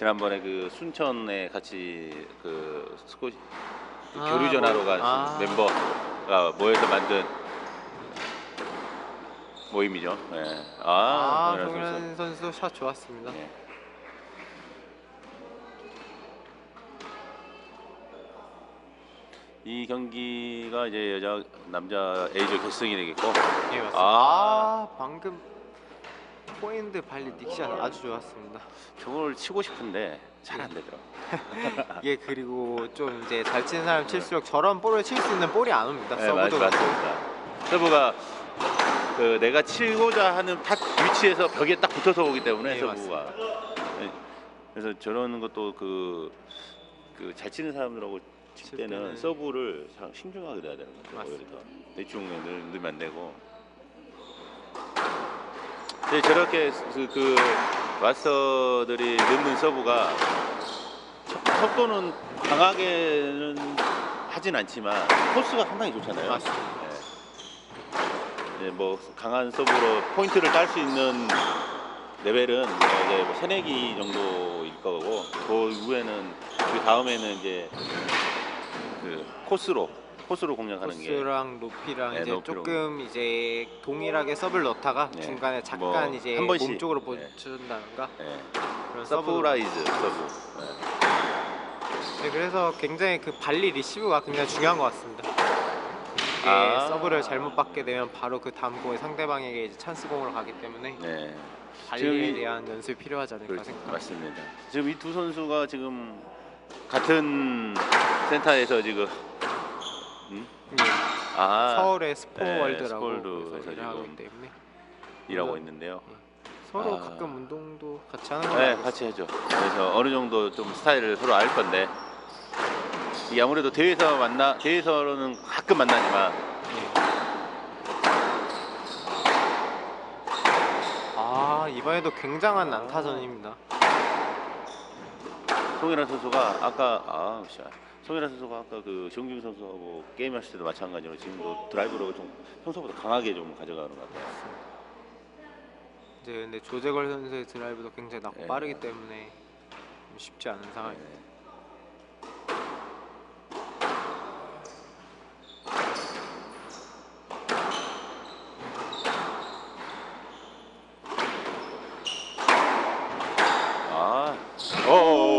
지난번에 그 순천에 같이 그 스코 그 아, 교류전하러 뭐, 간 아. 멤버가 모여서 만든 모임이죠. 네. 아, 아, 송일환 선수. 선수 샷 좋았습니다. 네. 이 경기가 이제 여자 남자 A조 결승이 되겠고 예, 맞습니다. 아. 아, 방금 포인트 발리 닉샷 아주 좋았습니다. 저걸 치고 싶은데 잘 안 되더라고. 이게 그리고 좀 이제 잘 치는 사람 칠수록 저런 볼을 칠 수 있는 볼이 안 옵니다. 네, 맞, 서브도 그렇고. 맞습니다. 서브가 그 내가 치고자 하는 탁 위치에서 벽에 딱 붙어서 오기 때문에 네, 서브가 네. 그래서 저런 것도 그 그 잘 치는 사람들하고 칠칠 때는 때는- 서브를 참 신중하게 넣어야 되는 것 같아요. 맞습니다. 오히려 더. 대충 안 되고. 근데 저렇게 그, 그 마스터들이 넣는 서브가 속- 속도는 강하게는 하진 않지만 코스가 상당히 좋잖아요. 맞습니다. 네. 네, 뭐 강한 서브로 포인트를 딸 수 있는 레벨은 이제 뭐 세네기 정도일 거고 그 이후에는 그 다음에는 이제 그 코스로 코스로 공략하는 게 코스랑 높이랑 네, 이제 높이로. 조금 이제 동일하게 서브를 넣다가 네. 중간에 잠깐 뭐 이제 한 번씩. 몸쪽으로 네. 보여준다든가 네. 그런 서브. 서프라이즈 서브. 네. 네, 그래서 굉장히 그 발리 리시브가 굉장히 중요한 것 같습니다. 이게 아. 서브를 잘못 받게 되면 바로 그 다음 공에 상대방에게 이제 찬스 공으로 가기 때문에 네. 발리에 이- 대한 연습이 필요하지 않을까 그렇죠. 생각합니다. 맞습니다. 지금 이 두 선수가 지금 같은 센터에서 지금 음? 예, 아 서울의 네, 스포월드라고 거기서 일을 하고 지금 있기 때문에 일하고 있는데요. 서로 아. 가끔 운동도 같이 하는 걸로 네, 같이 하죠. 그래서 어느 정도 좀 스타일을 서로 알 건데 이게 아무래도 대회에서 만나 대회에서는 가끔 만나지만 예. 아 이번에도 굉장한 난타전입니다. 송일환 선수가 아까 아, 씨, 송일환 선수가 아까 그 정규 선수하고 게임했을 때도 마찬가지로 지금도 드라이브로 좀 평소보다 강하게 좀 가져가는 것 같아요. 이제 근데 조재걸 선수의 드라이브도 굉장히 낮고 네. 빠르기 때문에 좀 쉽지 않은 상황입니다. 네. 아, 오,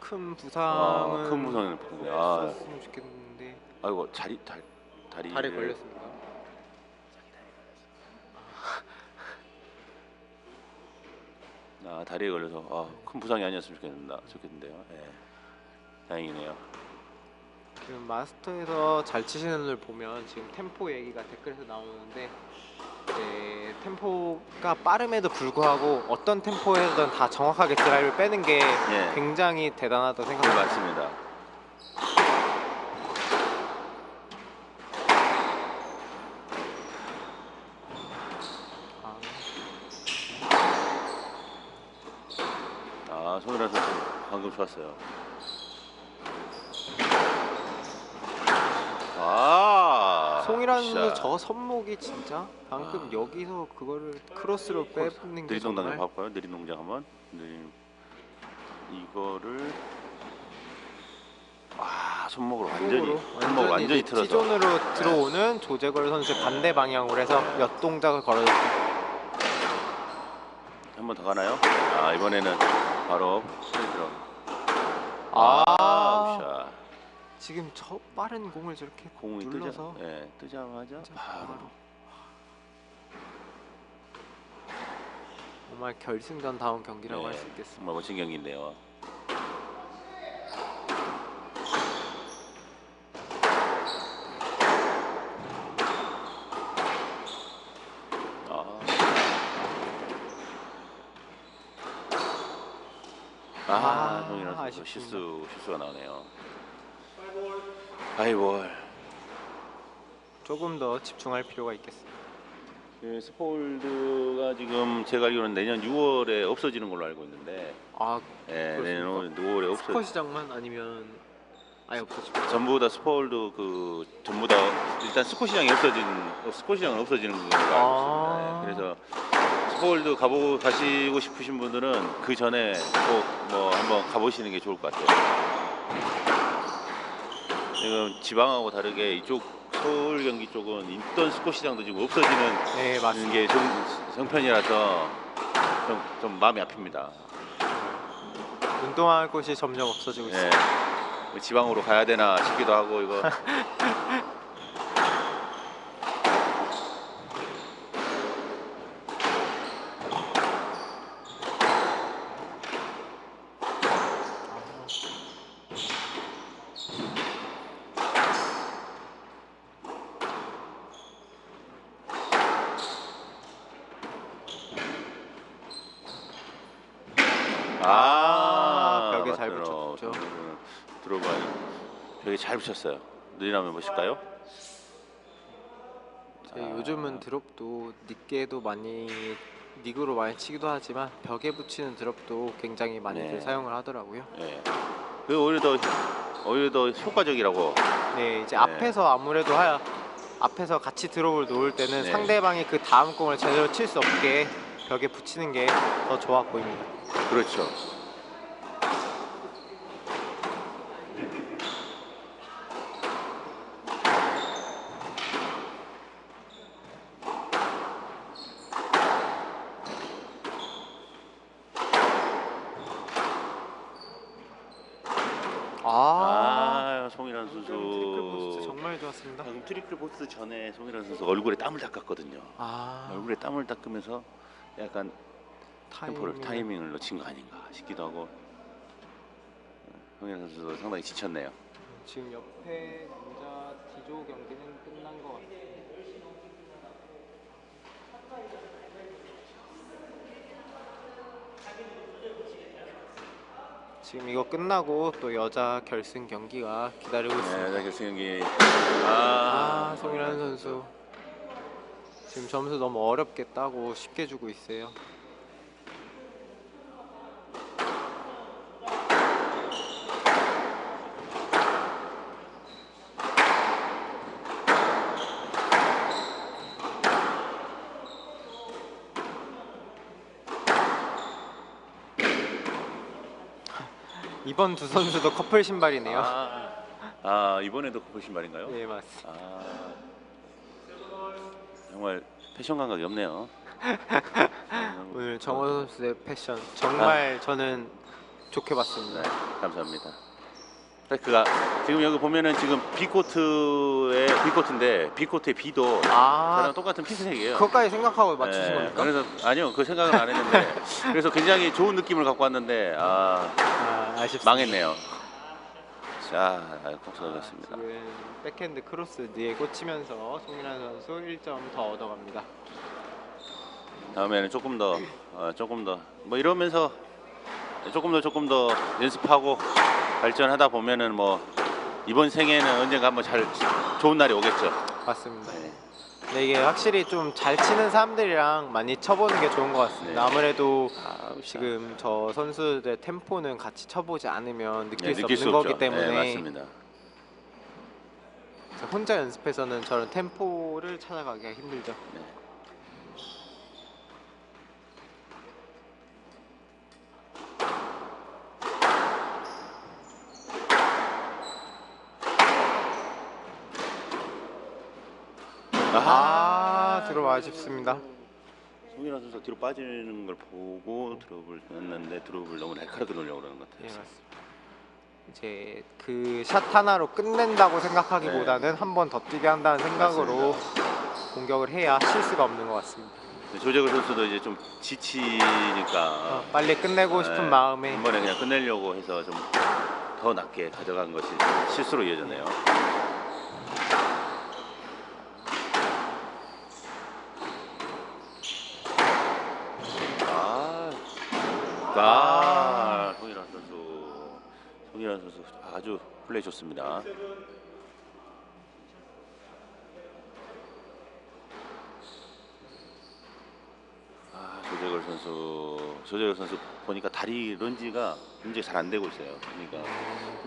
큰 아, 부상은 큰 부상을 보네. 아, 없었으면 좋겠는데 아이고 다리 다, 다리 다리 걸렸습니다. 아, 다리에 걸려서 아, 큰 부상이 아니었으면 좋겠는다, 좋겠는데요. 예. 다행이네요. 지금 마스터에서 잘 치시는 분들 보면 지금 템포 얘기가 댓글에서 나오는데 이제 템포가 빠름에도 불구하고 어떤 템포에서든 다 정확하게 드라이브를 빼는 게 예. 굉장히 대단하다고 네, 생각합니다. 맞습니다. 아, 아, 선수 방금 좋았어요. 아, 송이라는 샷. 선수 저 선목이 진짜 방금 아. 여기서 그거를 크로스로 빼는 게 정말 한번 봐볼까요? 느린동장 한번. 느린 이거를 아 손목으로 완전히 손목 완전히 틀어서 T존으로 들어오는 조재걸 선수의 반대 방향으로 해서 몇 동작을 걸어줬죠. 한번 더 가나요? 아 이번에는 바로 스트레이트 들어. 아. 아, 샷. 지금 저 빠른 공을 저렇게 공이 뜨자, 눌러서 예, 뜨자마자 바로. 바로. 정말 결승전 다운 경기라고 네, 할수 있겠습니다. 정말 멋진 경기인데요. 아. 아, 아, 아쉽습니다. 실수 실수가 나오네요. 아이볼. 조금 더 집중할 필요가 있겠습니다. 그 스폴드가 지금 제가 알기로는 내년 6월에 없어지는 걸로 알고 있는데, 아 예? 내년 6월에 없어. 스커 시장만 아니면 아예 없어집니다. 전부 다 스폴드 그 전부 다 일단 스코 시장이 없어진 어, 스코 시장은 없어지는 걸로 알고 아. 있습니다. 예, 그래서 슈퍼월드 가보고 가시고 싶으신 분들은 그 전에 꼭 뭐 한번 가보시는 게 좋을 것 같아요. 지금 지방하고 다르게 이쪽 서울 경기 쪽은 인던 스포 시장도 지금 없어지는 네 맞습니다. 게 정, 정편이라서 좀, 좀 마음이 아픕니다. 운동할 곳이 점점 없어지고 예. 있습니다. 지방으로 가야 되나 싶기도 하고 이거 아, 벽에 잘 맞더라. 붙였죠. 저는 들어봐 벽에 잘 붙였어요. 느리나면 보실까요? 네, 아. 요즘은 드롭도 닉게도 많이 닉으로 많이 치기도 하지만 벽에 붙이는 드롭도 굉장히 많이들 네. 사용을 하더라고요. 예. 그 오히려 더 오히려 더 효과적이라고. 네, 이제 네. 앞에서 아무래도 하야 앞에서 같이 드롭을 놓을 때는 네. 상대방이 그 다음 공을 제대로 칠 수 없게 벽에 붙이는 게 더 좋아 보입니다. 그렇죠. 아, 송일환 선수. 트리플 포스트 정말 트리플 포스트 전에 송일환 선수 얼굴에 땀을 닦았거든요. 아, 얼굴에 땀을 닦으면서 약간 템포를 타이밍. 타이밍을 놓친 거 아닌가 싶기도 하고 송일환 선수도 상당히 지쳤네요. 지금 옆에 남자 D조 경기는 끝난 것 같아요. 지금 이거 끝나고 또 여자 결승 경기가 기다리고 네, 있습니다. 여자 결승 경기. 아, 아, 송일환 선수 지금 점수 너무 어렵게 따고 쉽게 주고 있어요. 이번 두 선수도 커플 신발이네요. 아, 아, 이번에도 커플 신발인가요? 네 맞습니다. 아, 정말 패션 감각이 없네요. 오늘 정원 선수의 패션 정말 저는 좋게 네, 봤습니다. 감사합니다. 트래크가 지금 여기 보면은 지금 B 코트의 B 코트인데 B 코트의 B도 아 저랑 똑같은 핑크색이에요. 그것까지 생각하고 맞추신 네, 겁니까? 그래서 아니요 그 생각은 안 했는데 그래서 굉장히 좋은 느낌을 갖고 왔는데 아 아, 아쉽습니다. 망했네요. 자, kok수하겠습니다. 지금 백핸드 크로스 뒤에 꽂히면서 송민환 선수 1점 더 얻어갑니다. 다음에는 조금 더 어, 조금 더 뭐 이러면서 조금 더 조금 더 연습하고 발전하다 보면은 뭐 이번 생에는 언젠가 한번 잘 좋은 날이 오겠죠. 맞습니다. 네. 근데 이게 확실히 좀 잘 치는 사람들이랑 많이 쳐보는 게 좋은 것 같습니다. 네. 아무래도 아, 지금 저 선수들의 템포는 같이 쳐보지 않으면 느낄 네, 수 느낄 없는 수 거기 없죠. 때문에 네, 맞습니다. 혼자 연습해서는 저런 템포를 찾아가기가 힘들죠. 네. 아쉽습니다. 송일환 선수 뒤로 빠지는 걸 보고 드롭을 넣었는데 드롭을 너무 날카롭게 놓으려고 그러는 것 예, 같아요. 맞습니다. 이제 그 샷 하나로 끝낸다고 생각하기보다는 한번 더 뛰게 한다는 생각으로 공격을 해야 실수가 없는 것 같습니다. 네, 조재걸 선수도 이제 좀 지치니까 어, 빨리 끝내고 싶은 네, 마음에 한 번에 그냥 끝내려고 해서 좀 더 낮게 가져간 것이 실수로 이어졌네요. 아, 아, 송일환 선수, 송일환 선수 아주 플레이 좋습니다. 아, 조재걸 선수, 조재걸 선수 보니까 다리 런지가 굉장히 잘 안 되고 있어요. 그러니까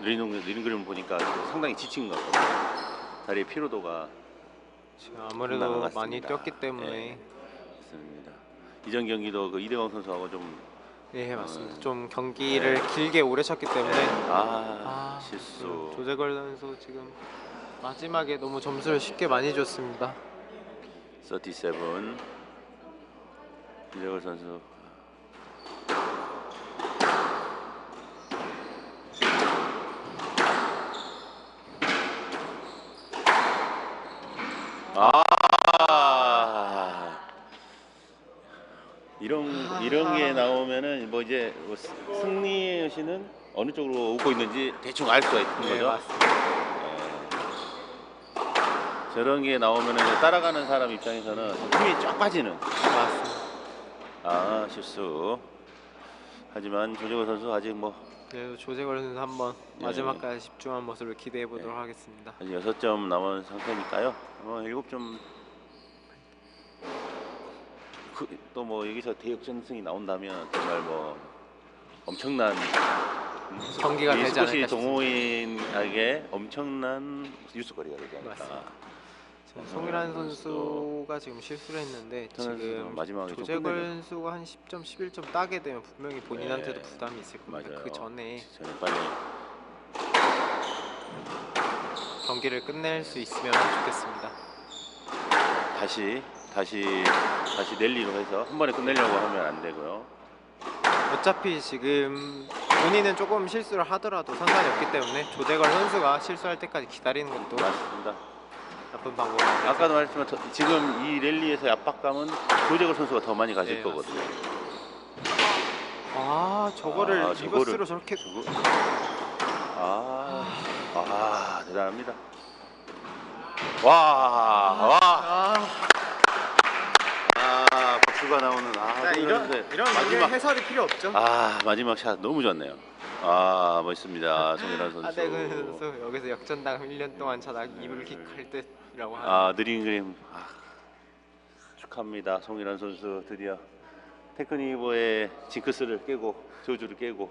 느리는 느린 그림을 보니까 상당히 지친 것 같거든요. 다리의 피로도가 지금 아무래도 것 많이. 뛰었기 때문에 네. 맞습니다. 이전 경기도 그 이대광 선수하고 좀 예 맞습니다. 어. 좀 경기를 길게 오래 쳤기 때문에 아, 아, 실수. 조재걸 선수 지금 마지막에 너무 점수를 쉽게 많이 줬습니다. 37 이재걸 선수 아 이런 이런 게 나오면은 뭐 이제 뭐 스- 승리 씨는 어느 쪽으로 오고 있는지 대충 알 수가 있는 네 거죠. 예. 저런 게 나오면은 이제 따라가는 사람 입장에서는 힘이 쫙 빠지는 맞습니다. 아 실수. 하지만 조재호 선수 아직 뭐 그래도 조재걸 선수 한번 네. 마지막까지 집중한 모습을 기대해 보도록 하겠습니다. 아직 6점 남은 상태니까요. 뭐 7점 그, 또 뭐 여기서 대역전승이 나온다면 정말 뭐 엄청난 경기가 이 되지 않을까 싶습니다. 동호인에게 엄청난 뉴스거리가 되지 않을까. 지금 송일환 선수가 지금 실수를 했는데 지금 마지막에 끝내려. 선수가 한 10점, 11점 따게 되면 분명히 본인한테도 네. 부담이 있을 겁니다. 맞아요. 그 전에 전에 빨리 경기를 끝낼 수 있으면 좋겠습니다. 다시 다시 다시 랠리로 해서 한 번에 끝내려고 하면 안 되고요. 어차피 지금 본인은 조금 실수를 하더라도 상관이 없기 때문에 조재걸 선수가 실수할 때까지 기다리는 것도 맞습니다. 나쁜 아니라 아까도 말했지만 더- 지금 이 랠리에서의 압박감은 조재걸 선수가 더 많이 가질 네, 거거든요. 아 저거를 아, 리버스로 저거를- 저렇게 저거- 아, 아 대단합니다. 와, 와, 아, 아, 박수가 나오는 아, 자, 이런 그런데 이런 마지막 해설이 필요 없죠. 아 마지막 샷 너무 좋네요. 아 멋있습니다, 송일환 선수. 아대근 선수 여기서 역전당 1년 동안 자다 이불 킥할 듯이라고 하는 아 느린 그림 아, 축하합니다 송일환 선수 드디어 테크니버의 징크스를 깨고 저주를 깨고